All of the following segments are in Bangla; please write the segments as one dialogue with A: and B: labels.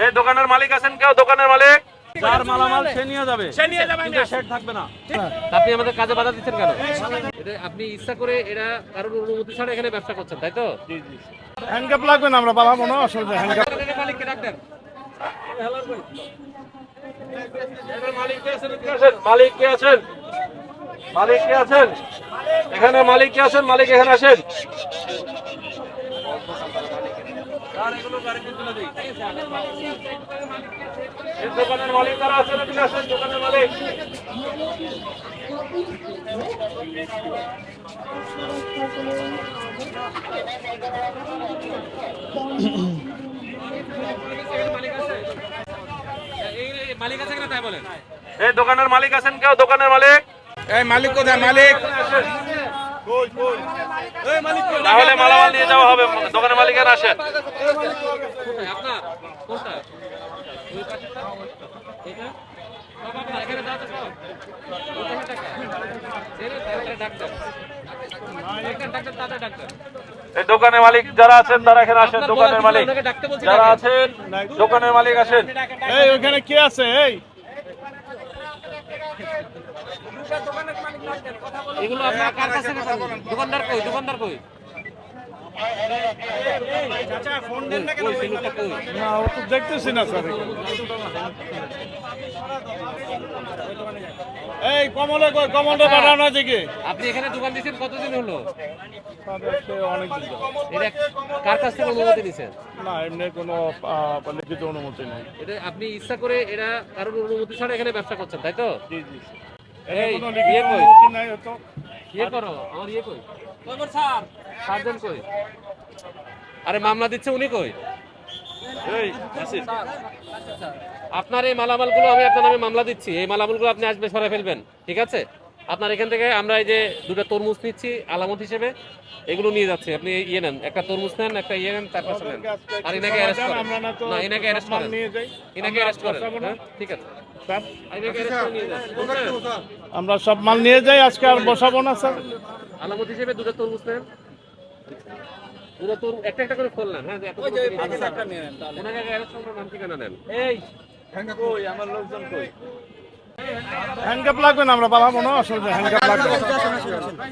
A: এই দোকানের মালিক আছেন কেউ? দোকানের মালিক?
B: যার মালামাল সে নিয়ে যাবে।
C: সে নিয়ে যাবে
B: কিন্তু শেড থাকবে না।
D: আপনি আমাদের কাজে বাধা দিচ্ছেন কেন? এটা আপনি ইচ্ছা করে এরা কারোর অনুমতি ছাড়া এখানে ব্যবসা করছেন তাই তো?
E: হ্যান্ডকাপ লাগবে না আমরা পালাবো না অসুবিধা হ্যান্ডকাপ
D: মালিককে ডাক
A: মালিক কে আছেন মালিক কে আছেন মালিক কে আছেন এখানে মালিক কে আছেন মালিক এখানে আসেন এই দোকানের মালিক যারা আছেন এদিকে আসেন দোকানের মালিক
D: কিনা
A: এই দোকানের মালিক আছেন কেউ? দোকানের মালিক?
C: এই মালিক কোথায়? মালিক?
A: তাহলে মালামাল নিয়ে যাওয়া হবে দোকানের মালিকের আসেন দোকানের মালিক যারা আছেন তারা এখানে আসেন। দোকানের মালিক যারা আছেন দোকানের মালিক আসেন।
E: এই ওখানে কে আছে? এই।
D: এগুলো আপনার কার কাছে দোকানদার কই দোকানদার কই? কই, সেই লোকটা কই?
E: না ও তো দেখতেছি না স্যার। এই কমলে কই কমলে বাড়ানো দিকে
D: আপনি এখানে দোকান দিয়েছেন কতদিন হলো?
E: অনেক দিন
D: এটা কার কাছ থেকে অনুমতি নিছেন?
E: না এমনি কোনো আহ, লিখিত অনুমতি নেই।
D: এটা আপনি ইচ্ছা করে এরা কারোর অনুমতি ছাড়া এখানে ব্যবসা করছেন তাই তো?
E: জি জি।
D: এই, ইয়ে কই?
E: নাই হতো
D: ইয়ে করো আমার ইয়ে কই? স্যার? সার্জন কই? আরে মামলা দিচ্ছে উনি কই?
A: এই মালামাল
D: আপনার এই মালামালগুলো আমি আপনার নামে মামলা দিচ্ছি। এই মালামালগুলো আপনি আসবে সরে ফেলবেন। ঠিক আছে? আপনার এখান থেকে আমরা এই যে দুটো তরমুজ নিচ্ছি আলামত হিসেবে এগুলো নিয়ে যাচ্ছি। আপনি ইয়ে নেন একটা তরমুজ নেন একটা ইয়ে নেন তারপর নেন। আর এনাকে অ্যারেস্ট করেন।
E: আমরা না তো
D: না এনাকে অ্যারেস্ট করেন।
E: নিয়ে যাই।
D: এনাকে অ্যারেস্ট করেন হ্যাঁ? ঠিক আছে। অ্যারেস্ট?
E: আমরা সব মাল নিয়ে যাই আজকে আর বসাবো না স্যার।
D: আলামত হিসেবে দুটো তরমুজ নেন। দুটো তরমুজ একটা একটা করে ফল নেন হ্যাঁ। ওনাকে arrest করার নাম ঠিকানা নেন।
B: এই। কই? আমার লোকজন কই?
E: হ্যান্ডকাপ লাগবে না আমরা পালাবো না অসুবিধা হ্যান্ডকাপ লাগবে। না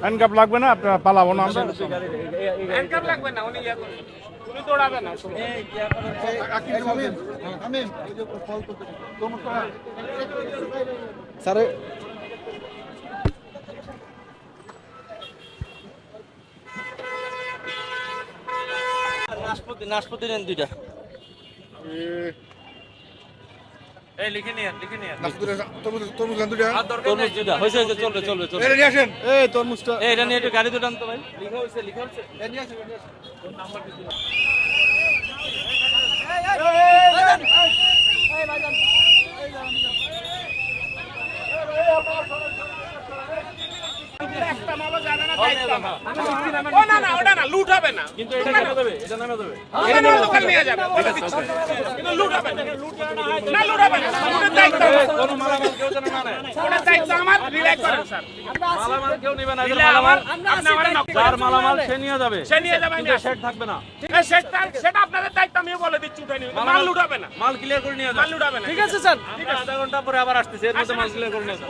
E: হ্যান্ডকাপ লাগবে না আপনারা পালাবো না আমরা।
C: হ্যান্ডকাপ লাগবে না উনি ইয়ে। উনি দৌড়াবে না
B: নাশপাতি নাশপাতি নেন দুইটা। এই লিখে নিয়ে লিখে নিয়ে তরমুজ দুইটা হয়েছে হয়েছে চলবে চলবে চলবে
E: এই তরমুজটা
B: এই এটা নিয়ে একটু গাড়ি দুটো আনতো ভাই লিখা হয়েছে লিখা হয়েছে
C: একটা মালও যাবে না দায়িত্ব আমার। ও না না ওটা না হবে না।
B: কিন্তু এটা নামে দেবে? এটা নামে দেবে?
C: ওখানে দোকান নিয়ে যাবে। কিন্তু লুট হবে না। না লুট হবে না। লুটের দায়িত্ব।
B: কোনো মালামাল কেউ যেন না নেয়
C: দায়িত্ব আমার। রিলাই করেন স্যার।
B: মালামাল কেউ নেবে না
C: আমার আপনি আমার নক
B: মালামাল সে নিয়ে যাবে।
C: সে নিয়ে যাবে আমি
B: কিন্তু। শেড থাকবে না।
C: সেটা সেটা আপনাদের দায়িত্ব আমিও বলে দিচ্ছি উঠে নিন মাল লুট হবে না।
B: মাল ক্লিয়ার করে নিয়ে যান
C: মাল লুট হবে না।
B: ঠিক আছে স্যার। আধা ঘণ্টা পরে আবার আসতেছে এর মধ্যে মাল ক্লিয়ার করে নিয়ে যান